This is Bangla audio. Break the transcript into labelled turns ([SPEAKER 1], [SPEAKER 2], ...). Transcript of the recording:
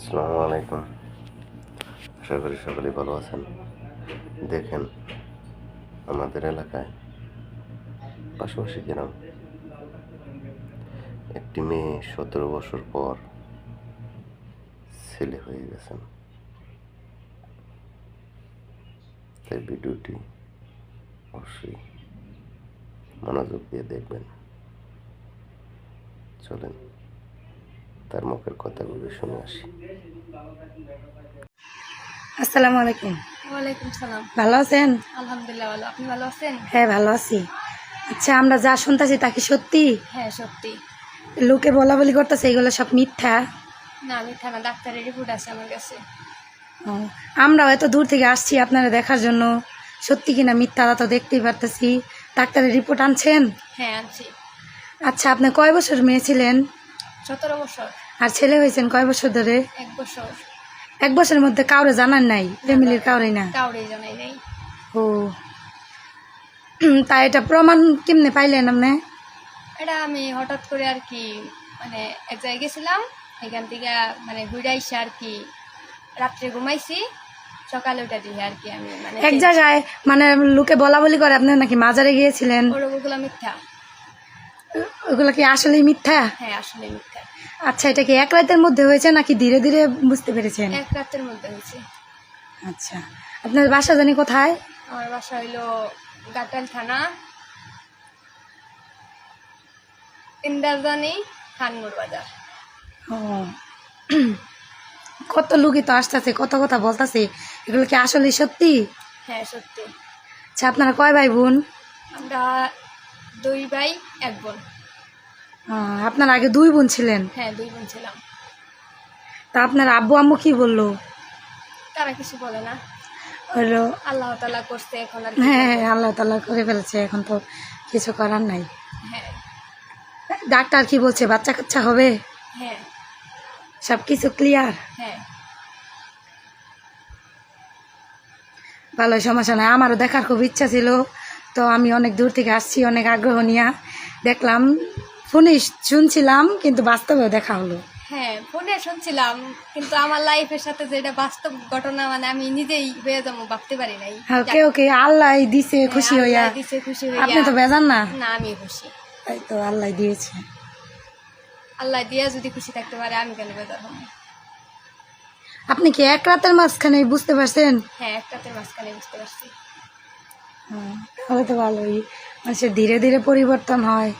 [SPEAKER 1] আসসালামু আলাইকুম আশা করি সকলেই ভালো আছেন। দেখেন, আমাদের এলাকায় পাশাপাশি গ্রাম একটি মেয়ে সতেরো বছর পর ছেলে হয়ে গেছেন। তাই ভিডিওটি অবশ্যই মনোযোগ দিয়ে দেখবেন। চলেন। তার মুখের কথাগুলো শুনে আসি।
[SPEAKER 2] আসসালামু আলাইকুম।
[SPEAKER 3] ওয়ালাইকুম সালাম।
[SPEAKER 2] ভালো আছেন?
[SPEAKER 3] আলহামদুলিল্লাহ ভালো। আপনি ভালো আছেন?
[SPEAKER 2] হ্যাঁ ভালো আছি। আচ্ছা আমরা যা শুনতেছি তা কি সত্যি?
[SPEAKER 3] হ্যাঁ সত্যি।
[SPEAKER 2] লোকে বলা বলি করতেছে এগুলো সব মিথ্যা?
[SPEAKER 3] না আমি থানা ডাক্তারের রিপোর্ট আছে আমার কাছে।
[SPEAKER 2] ও, আমরাও এত দূর থেকে আসছি আপনারা দেখার জন্য। সত্যি কিনা মিথ্যা তা তো দেখতেই পারতেছি। ডাক্তারের রিপোর্ট আনছেন?
[SPEAKER 3] হ্যাঁ আনছি।
[SPEAKER 2] আচ্ছা আপনি কয় বছর মেয়ে ছিলেন?
[SPEAKER 3] সতেরো বছর।
[SPEAKER 2] আর ছেলে হয়েছেন কয় বছর ধরে?
[SPEAKER 3] এক বছর।
[SPEAKER 2] এক বছরের মধ্যে কাউরে জানার নাই? ফ্যামিলির কাউরে না?
[SPEAKER 3] কাউরে জানাই নেই।
[SPEAKER 2] ও। তা এটা প্রমাণ কেমনে পাইলেন আপনি?
[SPEAKER 3] এটা আমি হঠাৎ করে আর কি মানে এক জায়গায় গেছিলাম এখান থেকে মানে ঘুরে আইসে আর কি রাত্রে ঘুমাইছি সকালে ওটা দিয়ে আর কি আমি মানে
[SPEAKER 2] এক জায়গায় মানে লোকে বলা বলি করে আপনি নাকি মাজারে গিয়েছিলেন?
[SPEAKER 3] ওগুলো মিথ্যা।
[SPEAKER 2] ওগুলো কি আসলে মিথ্যা?
[SPEAKER 3] হ্যাঁ আসলে মিথ্যা।
[SPEAKER 2] আচ্ছা এটা কি এক রাতের মধ্যে হয়েছে নাকি ধীরে ধীরে বুঝতে পেরেছেন?
[SPEAKER 3] এক রাতের মধ্যে হয়েছে।
[SPEAKER 2] আচ্ছা আপনার বাসা জানি কোথায়?
[SPEAKER 3] আমার বাসা হইল গাটাল থানা। ইন্দারজানি খানমোর বাজার।
[SPEAKER 2] ও কত লোকই তো আসতেছে কত কথা বলতেছে। এগুলো কি আসলে সত্যি?
[SPEAKER 3] হ্যাঁ সত্যি।
[SPEAKER 2] আচ্ছা আপনারা কয় ভাই বোন?
[SPEAKER 3] আমরা দুই ভাই এক বোন।
[SPEAKER 2] আপনার আগে দুই বোন ছিলেন?
[SPEAKER 3] হ্যাঁ দুই বোন ছিলাম।
[SPEAKER 2] তা আপনার আব্বু আম্মু কি বলল?
[SPEAKER 3] তারা কিছু বলে না।
[SPEAKER 2] হলো
[SPEAKER 3] আল্লাহ তালা করছে এখন আর
[SPEAKER 2] হ্যাঁ আল্লাহ করে ফেলেছে এখন তো কিছু করার নাই।
[SPEAKER 3] হ্যাঁ।
[SPEAKER 2] ডাক্তার কি বলছে বাচ্চা কাচ্চা হবে?
[SPEAKER 3] হ্যাঁ।
[SPEAKER 2] সব কিছু ক্লিয়ার
[SPEAKER 3] হ্যাঁ।
[SPEAKER 2] ভালো সমস্যা নাই। আমারও দেখার খুব ইচ্ছা ছিল তো আমি অনেক দূর থেকে আসছি অনেক আগ্রহ নিয়ে। দেখলাম ফোনে শুনছিলাম কিন্তু বাস্তবেও দেখা হলো।
[SPEAKER 3] হ্যাঁ ফোনে শুনছিলাম কিন্তু আমার লাইফের সাথে যেটা বাস্তব ঘটনা মানে আমি নিজেই হয়ে যাব ভাবতে পারি নাই।
[SPEAKER 2] আর কেউ কে আল্লাহ দিছে খুশি
[SPEAKER 3] হ্যাঁ,
[SPEAKER 2] হইয়া।
[SPEAKER 3] দিছে খুশি
[SPEAKER 2] আপনি তো বেজান না?
[SPEAKER 3] না আমি খুশি।
[SPEAKER 2] তাই তো আল্লাহ দিয়েছে।
[SPEAKER 3] আল্লাহ দিয়া যদি খুশি থাকতে পারে আমি কেন বেজার হব?
[SPEAKER 2] আপনি কি এক রাতের মাঝখানে বুঝতে পারছেন?
[SPEAKER 3] হ্যাঁ একটাতে মাঝখানে বুঝতে পারছি।
[SPEAKER 2] হুম, তাহলে তো ভালোই। মানুষের ধীরে ধীরে পরিবর্তন হয়।